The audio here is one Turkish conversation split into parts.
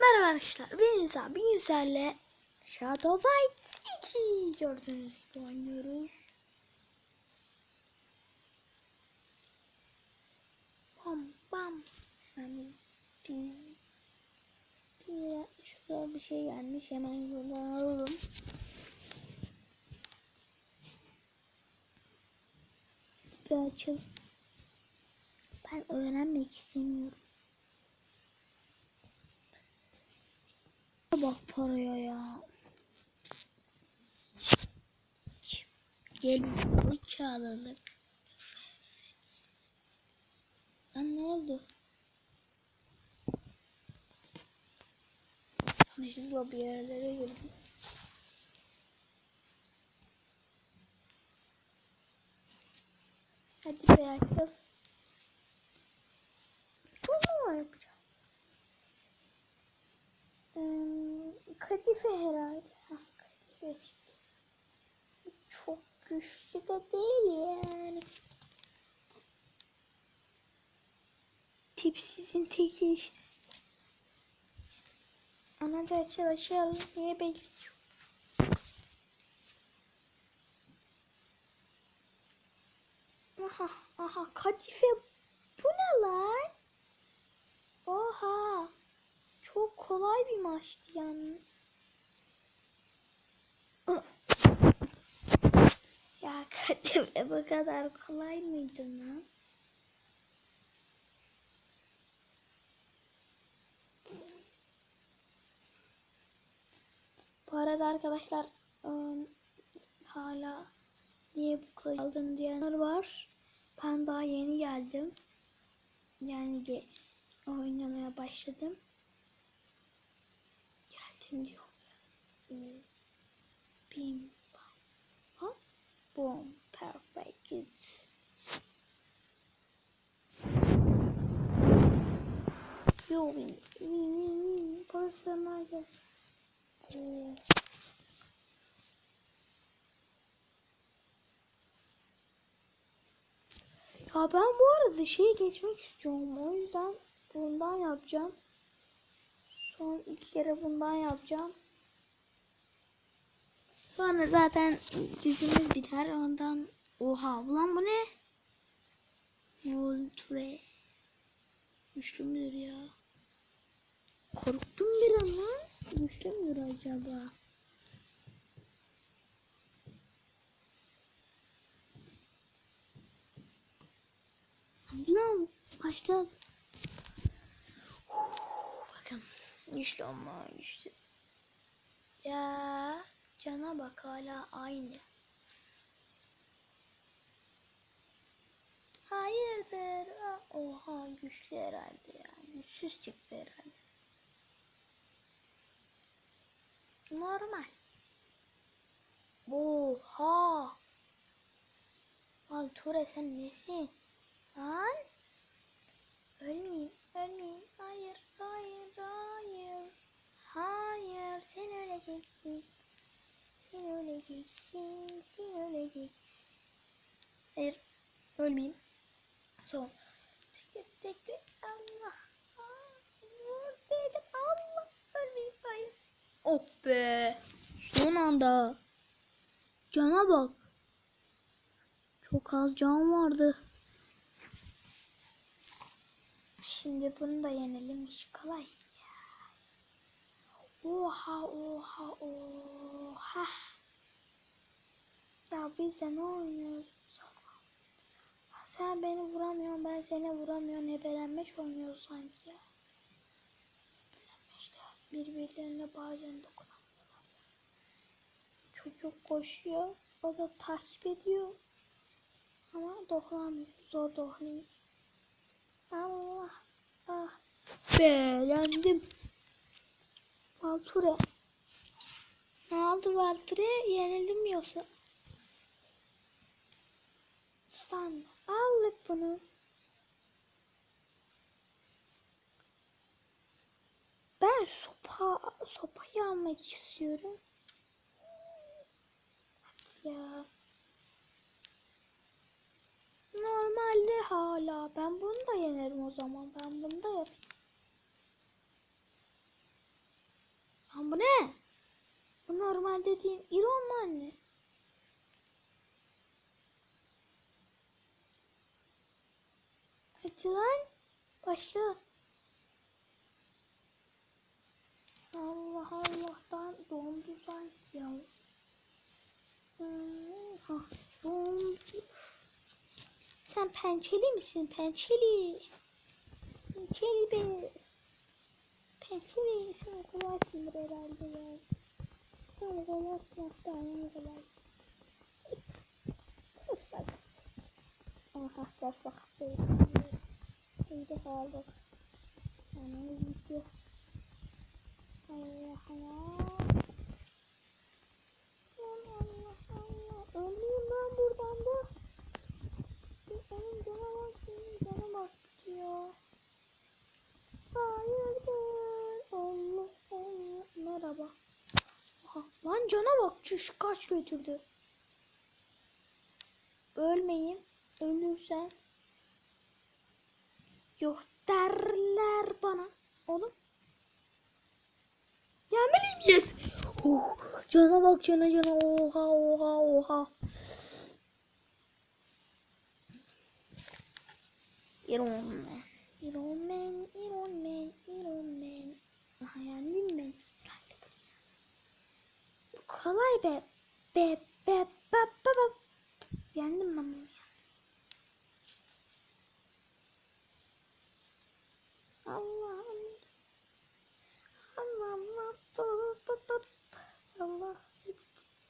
Merhaba arkadaşlar. Ben İsa. Bir Yüzer'le Shadow Fight 2 gördüğünüz gibi oynuyoruz. Bam bam. Yani bir şurada bir şey gelmiş. Hemen yoldan alalım. Bir açıl. Ben öğrenmek istemiyorum. Bak paraya ya. Gel uçağlalık. Lan ne oldu? Yanlışlıkla bir yerlere girdim. Hadi be açıl. Turnuva yapacağım. Ee, kadife herhalde. Ha, kadife çıktı. Çok güçlü de değil yani. Tipsizin teki işte. Ana da açıl niye bekliyor? Aha aha kadife bu ne lan? Oha. Çok kolay bir maçtı yalnız. ya Kadife bu kadar kolay mıydı lan? Bu arada arkadaşlar ım, hala niye bu kadar aldın diyenler var. Ben daha yeni geldim. Yani ge oynamaya başladım. Geldim diyor. Bim bam. Hop. Boom. Perfect. Yo win. Win win win. Pozisyonlar gel. Ya ben bu arada şeye geçmek istiyorum. O yüzden bundan yapacağım. Son iki kere bundan yapacağım. Sonra zaten dizimiz biter. Ondan oha ulan bu ne? Voltre. Güçlü ya? Korktum bir ama. Güçlü müdür acaba? Lan başta bakın güçlü ama güçlü. Ya cana bak hala aynı. Oha güçlü herhalde ya. Güçsüz çıktı herhalde. Normal. Oha. Alture sen nesin? Lan. Ölmeyeyim, ölmeyeyim. Hayır, hayır, hayır. Hayır, sen öleceksin. Sen öleceksin, sen öleceksin. Hayır, ölmeyeyim. Son. Tekle, tekle. Allah. Hayır, dedim. Allah. Ölmeyeyim, hayır. Oh be. Son anda. Cana bak. Çok az can vardı. Şimdi bunu da yenelim. İş kolay. Oha oha oha. Ya biz de ne oynuyoruz? Sen beni vuramıyorsun ben seni vuramıyorum. Ebelenmiş oynuyoruz sanki ya. İşte birbirlerine bazen dokunamıyorlar. Çocuk koşuyor. O da takip ediyor. Ama dokunamıyor. Zor dokunuyor. Allah. Ah. Beğendim. Valture. Ne oldu Valture? Yenildim yoksa? Tamam. Aldık bunu. Ben sopa sopayı almak istiyorum. Ya. Normalde hala. Ben bunu da yenerim o zaman. Ben bunu da yapayım. Lan bu ne? Bu normal dediğin İron mu anne? Hadi lan. Başla. Allah Allah'tan dondu sanki ya. Sen pençeli misin? Pençeli. Pençeli be. Pençeli. Sen kolaysındır herhalde ya. Sen kolaysın hatta ne kolay. Aha ders vakti. İyice kaldık. Yani gidiyor. Allah Allah. Allah Allah Allah. Ölmeyeyim ben buradan da. Senin cana bak, senin cana bak diyor. Hayırdır? Allah Allah. Merhaba. Aha, lan cana bak. Çüş kaç götürdü. Ölmeyeyim. Ölürsen. Yok derler bana. Oğlum. Yemeliyiz miyiz? Oh, cana bak cana cana. Oha oha oha. Iron Man. Iron Man, Iron Man, Iron Man. Aha yendim ben. Bu kolay be. Be be be be be. Yendim ben bunu ya. Allah'ım. Allah Allah. Tut tut tut. Allah.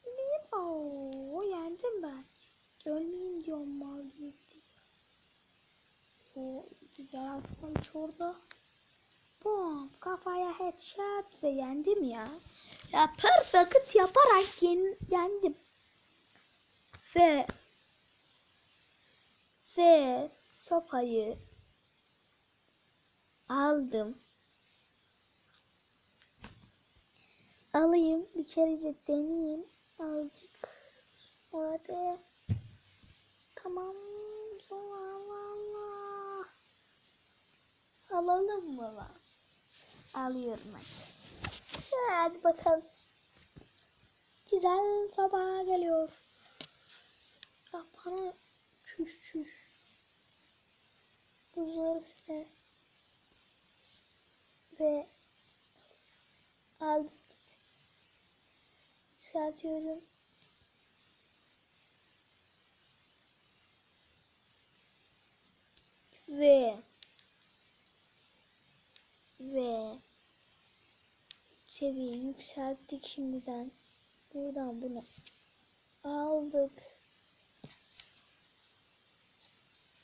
Ölmeyeyim. Oo, yendim ben. Ölmeyeyim diyorum gibi. O yardım çorba. Bom kafaya headshot ve yendim ya. Ya perfect yaparak yen, yendim. Ve ve sopayı aldım. Alayım bir kere de deneyeyim azıcık. Orada tamam sonra valla. Alalım mı lan? Alıyorum hadi. Hadi bakalım. Güzel soba geliyor. Bana çüş çüş. Buzları ve ve aldık git. Yükseltiyorum. Ve seviyeyi yükselttik şimdiden. Buradan bunu aldık.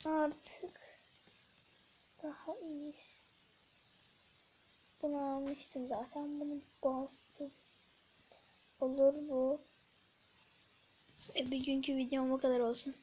Artık daha iyi. Bunu almıştım zaten. Bunu bastım. Olur bu. Ve bugünkü videom bu kadar olsun.